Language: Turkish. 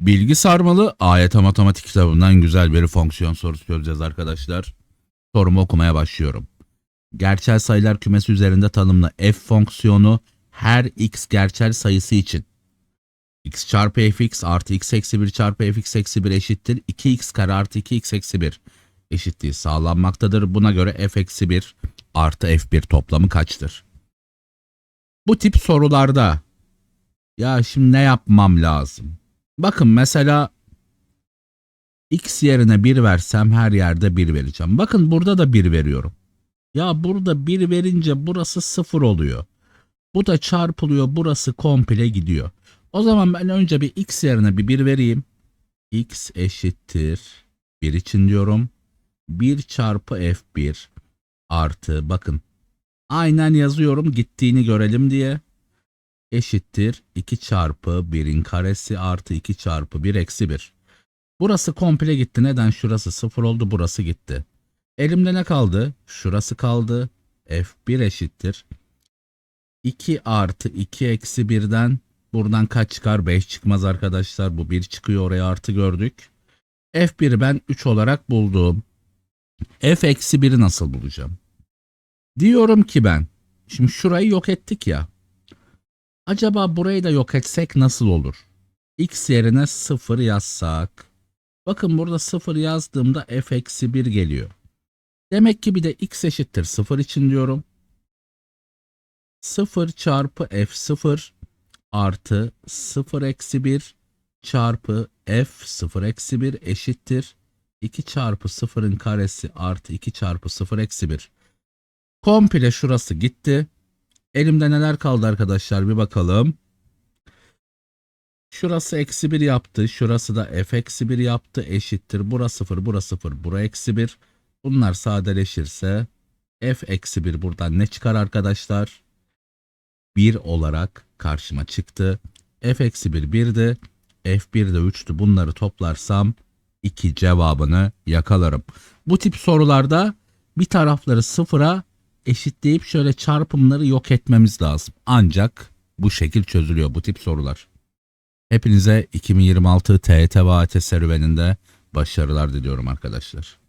Bilgi sarmalı AYT matematik kitabından güzel bir fonksiyon sorusu çözeceğiz arkadaşlar. Sorumu okumaya başlıyorum. Gerçel sayılar kümesi üzerinde tanımlı f fonksiyonu her x gerçel sayısı için x çarpı fx artı x eksi 1 çarpı fx eksi 1 eşittir 2x kare artı 2x eksi 1 eşitliği sağlanmaktadır. Buna göre f eksi 1 artı f1 toplamı kaçtır? Bu tip sorularda ya şimdi ne yapmam lazım? Bakın mesela x yerine 1 versem her yerde 1 vereceğim. Bakın burada da 1 veriyorum. Ya burada 1 verince burası 0 oluyor. Bu da çarpılıyor burası komple gidiyor. O zaman ben önce bir x yerine bir 1 vereyim. x eşittir 1 için diyorum. 1 çarpı f1 artı bakın aynen yazıyorum gittiğini görelim diye eşittir 2 çarpı 1'in karesi artı 2 çarpı 1 eksi 1. Burası komple gitti. Neden? Şurası 0 oldu. Burası gitti. Elimde ne kaldı? Şurası kaldı. F1 eşittir. 2 artı 2 eksi 1'den buradan kaç çıkar? 5 çıkmaz arkadaşlar. Bu 1 çıkıyor. Oraya artı gördük. F1'i ben 3 olarak buldum. F eksi 1'i nasıl bulacağım? Diyorum ki ben. Şimdi şurayı yok ettik ya. Acaba burayı da yok etsek nasıl olur? X yerine 0 yazsak. Bakın burada 0 yazdığımda f eksi 1 geliyor. Demek ki bir de x eşittir 0 için diyorum. 0 çarpı f0 artı 0 eksi 1 çarpı f 0 eksi 1 eşittir. 2 çarpı 0'ın karesi artı 2 çarpı 0 eksi 1. Komple şurası gitti. Elimde neler kaldı arkadaşlar bir bakalım. Şurası eksi 1 yaptı. Şurası da f eksi 1 yaptı. Eşittir. Bura 0, bura 0, bura eksi 1. Bunlar sadeleşirse f eksi 1 buradan ne çıkar arkadaşlar? 1 olarak karşıma çıktı. f eksi 1 1'di. f1 de 3'tü. Bunları toplarsam 2 cevabını yakalarım. Bu tip sorularda bir tarafları sıfıra eşitleyip şöyle çarpımları yok etmemiz lazım. Ancak bu şekil çözülüyor bu tip sorular. Hepinize 2026 TET ve AT serüveninde başarılar diliyorum arkadaşlar.